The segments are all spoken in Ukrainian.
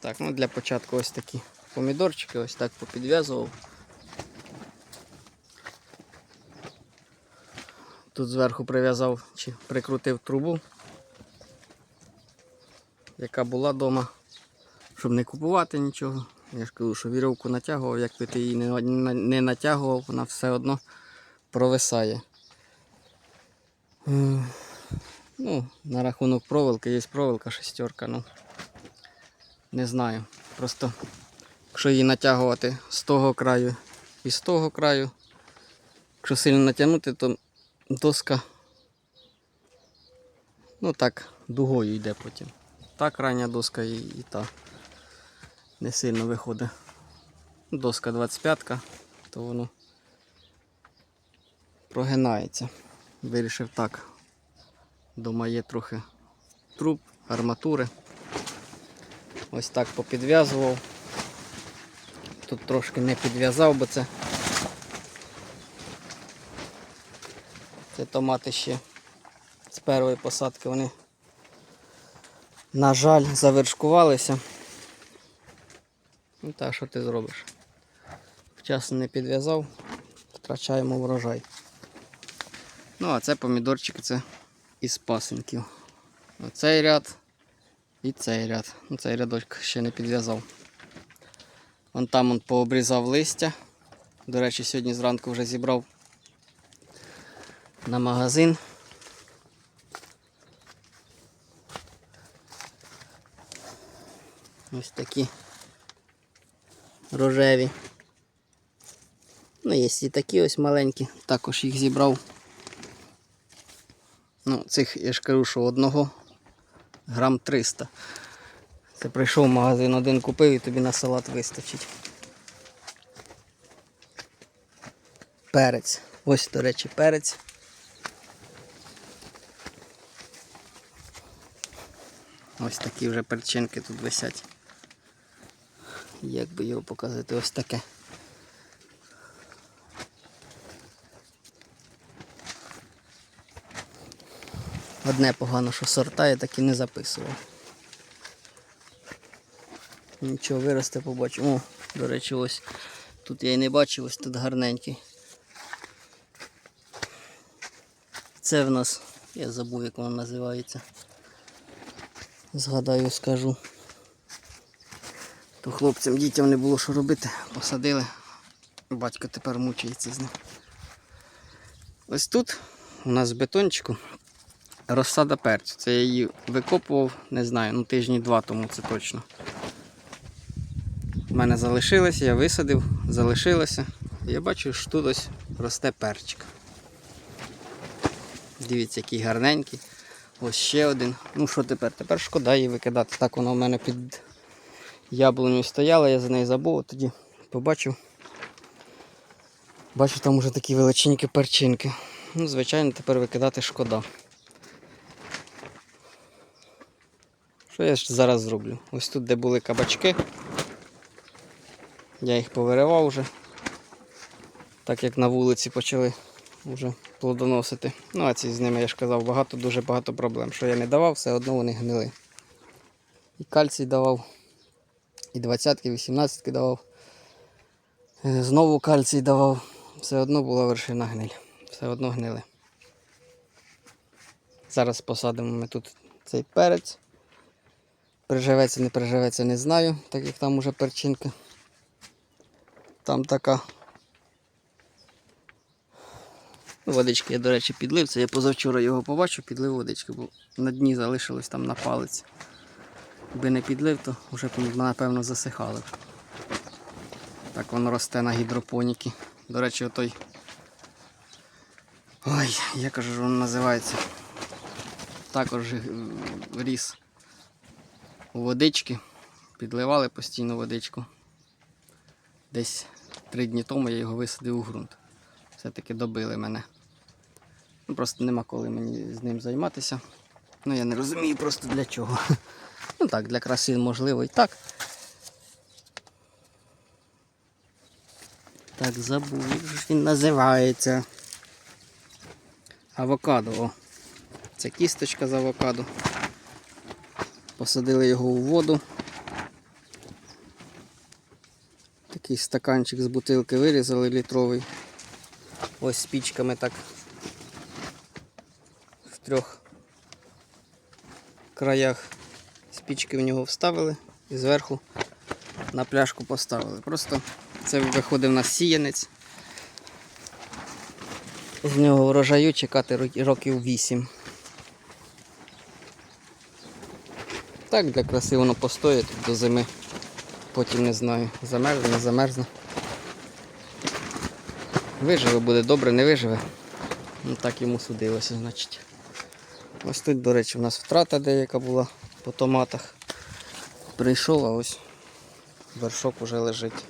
Так, ну для початку ось такі помідорчики, ось так попідв'язував. Тут зверху прив'язав чи прикрутив трубу, яка була вдома, щоб не купувати нічого. Я ж кажу, що вірьовку натягував, як би ти її не, натягував, вона все одно провисає. Ну, на рахунок проволоки є проволока шестерка, ну не знаю. Просто якщо її натягувати з того краю і з того краю, якщо сильно натягнути, то доска ну так, дугою йде потім. Та крайня доска і, і та не сильно виходить. Доска 25-ка, то воно прогинається. Вирішив так. Дома є трохи труб, арматури. Ось так попідв'язував. Тут трошки не підв'язав, бо це. Це томати ще з першої посадки вони, на жаль, завершкувалися. Ну та що ти зробиш? Вчасно не підв'язав, втрачаємо врожай. Ну, а це помідорчики, це із пасенків. Оцей ряд і цей ряд. Ну, цей рядочок ще не підв'язав. Вон там он пообрізав листя. До речі, сьогодні зранку вже зібрав на магазин. Ось такі рожеві. Ну, є і такі ось маленькі, також їх зібрав. Ну, цих я ж кажу, що одного грам 300. Це прийшов в магазин, один купив і тобі на салат вистачить. Перець. Ось, до речі, перець. Ось такі вже перчинки тут висять. Як би його показати, ось таке. Одне погано, що сорта я так і не записував. Нічого, виросте, побачимо. О, до речі, ось тут я і не бачив, ось тут гарненький. Це в нас, я забув, як воно називається. Згадаю, скажу. То хлопцям, дітям не було що робити, посадили. Батько тепер мучається з ним. Ось тут у нас бетончику розсада перцю. Це я її викопував, не знаю, ну тижні два тому це точно. У мене залишилося, я висадив, залишилося. Я бачу, що тут ось росте перчик. Дивіться, який гарненький. Ось ще один. Ну що тепер? Тепер шкода її викидати. Так вона в мене під яблунею стояла, я за неї забув, тоді побачив. Бачу, там уже такі величенькі перчинки. Ну, звичайно, тепер викидати шкода. Що я зараз зроблю? Ось тут, де були кабачки, я їх повиривав вже, так як на вулиці почали вже плодоносити. Ну, а ці з ними, я ж казав, багато, дуже багато проблем. Що я не давав, все одно вони гнили. І кальцій давав, і двадцятки, вісімнадцятки давав. Е, Знову кальцій давав. Все одно була вершина гниль. Все одно гнили. Зараз посадимо ми тут цей перець. Приживеться, не приживеться, не знаю, так як там уже перчинка. Там така. Ну, Водички я, до речі, підлив. Це я позавчора його побачив, підлив водички, бо на дні залишилось там на палець. Якби не підлив, то вже б, напевно засихало. б. Так воно росте на гідропоніки. До речі, отой. Ой, як же воно називається? Також е, ріс водички. Підливали постійно водичку. Десь три дні тому я його висадив у ґрунт. Все-таки добили мене. Ну, Просто нема коли мені з ним займатися. Ну я не розумію просто для чого. Ну так, для краси можливо і так. Так, забув, як він називається. Авокадо. О. Це кісточка з авокадо. Посадили його у воду. такий стаканчик з бутилки вирізали літровий. Ось спічками так в трьох краях спічки в нього вставили і зверху на пляшку поставили. Просто це виходив на сіянець. З нього врожаю чекати років 8. Так, для краси воно постоїть до зими. Потім не знаю, замерзне, не замерзне. Виживе буде добре, не виживе. Ну так йому судилося, значить. Ось тут, до речі, у нас втрата деяка була по томатах. Прийшов, а ось вершок уже лежить.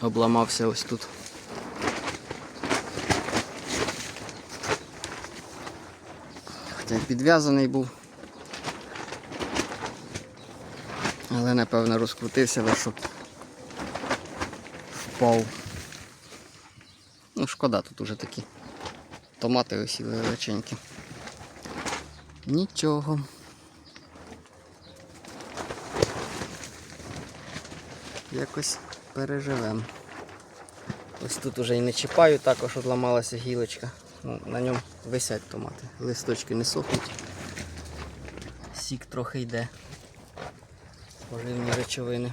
Обламався ось тут. Хоча підв'язаний був. Але напевно розкрутився вершок. Впав. Ну, шкода, тут уже такі томати осіли величенькі. Нічого. Якось переживемо. Ось тут уже і не чіпаю, також одламалася гілочка. Ну, на ньому висять томати. Листочки не сохнуть. Сік трохи йде. Поживні речовини.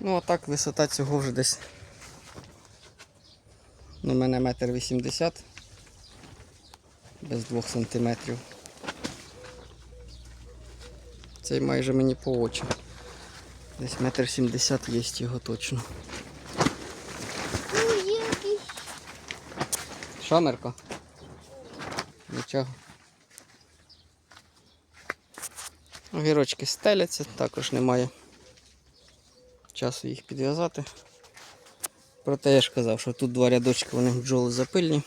Ну а так висота цього вже десь. Ну, мене метр вісімдесят. Без двох сантиметрів. Цей майже мені по очі. Десь метр сімдесят є його точно. Ну, Шамерко? Нічого. Огірочки стеляться, також немає часу їх підв'язати. Проте я ж казав, що тут два рядочки вони бджоли запильні.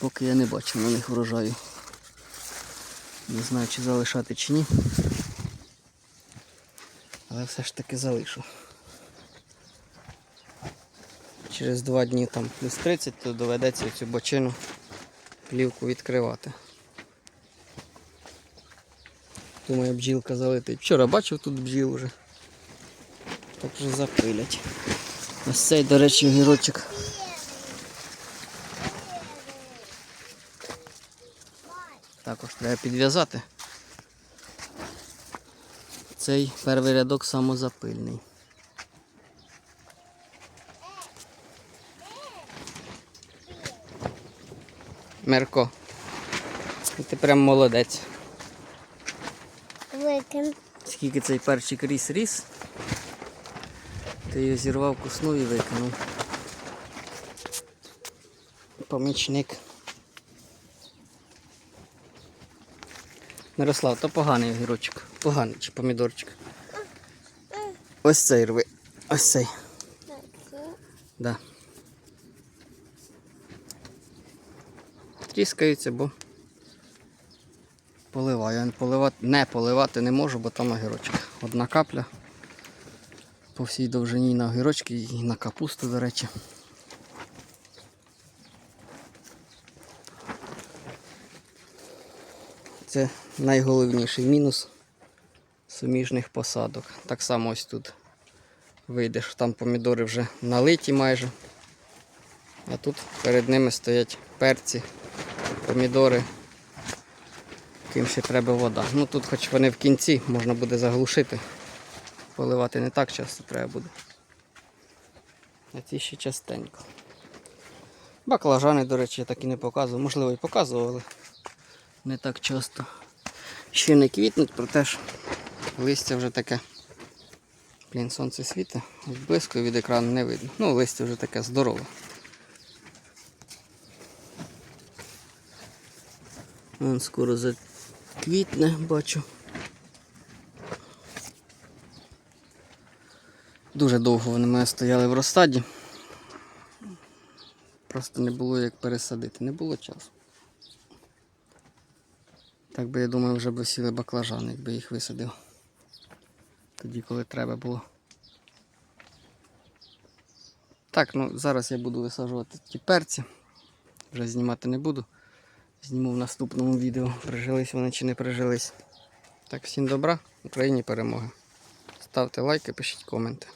Поки я не бачу на них врожаю. Не знаю, чи залишати чи ні. Але все ж таки залишу. Через два дні там плюс 30, то доведеться цю бочину плівку відкривати. Думаю, бджілка залетить. Вчора бачив тут бджіл вже. Так вже запилять. Ось цей, до речі, огірочок. Також треба підв'язати. Цей перший рядок самозапильний. Мерко. Ти прям молодець. Викин. Скільки цей перчик ріс ріс, ти його зірвав, куснув і викинув. Помічник. Мирослав, то поганий огірочок. Поганий чи помідорчик. Ось цей рви. Ось цей. Да. Тріскаються, бо поливаю. Я поливати, не поливати не можу, бо там огірочок. Одна капля по всій довжині на огірочки і на капусту, до речі. Це найголовніший мінус суміжних посадок. Так само ось тут вийдеш, там помідори вже налиті майже. А тут перед ними стоять перці, помідори, яким ще треба вода. Ну тут хоч вони в кінці, можна буде заглушити. Поливати не так часто треба буде. А ці ще частенько. Баклажани, до речі, я так і не показував. Можливо і показував, але не так часто. Ще не квітнуть, проте ж листя вже таке. Блін, сонце світить, близько від екрану не видно. Ну, листя вже таке здорове. Вон скоро заквітне, бачу. Дуже довго вони мене стояли в розсаді. Просто не було як пересадити, не було часу. Так би я думаю, вже б сіли баклажани, якби їх висадив. Тоді, коли треба було. Так, ну зараз я буду висаджувати ті перці. Вже знімати не буду. Зніму в наступному відео, прижились вони чи не прижились. Так, всім добра, Україні перемоги. Ставте лайки, пишіть коменти.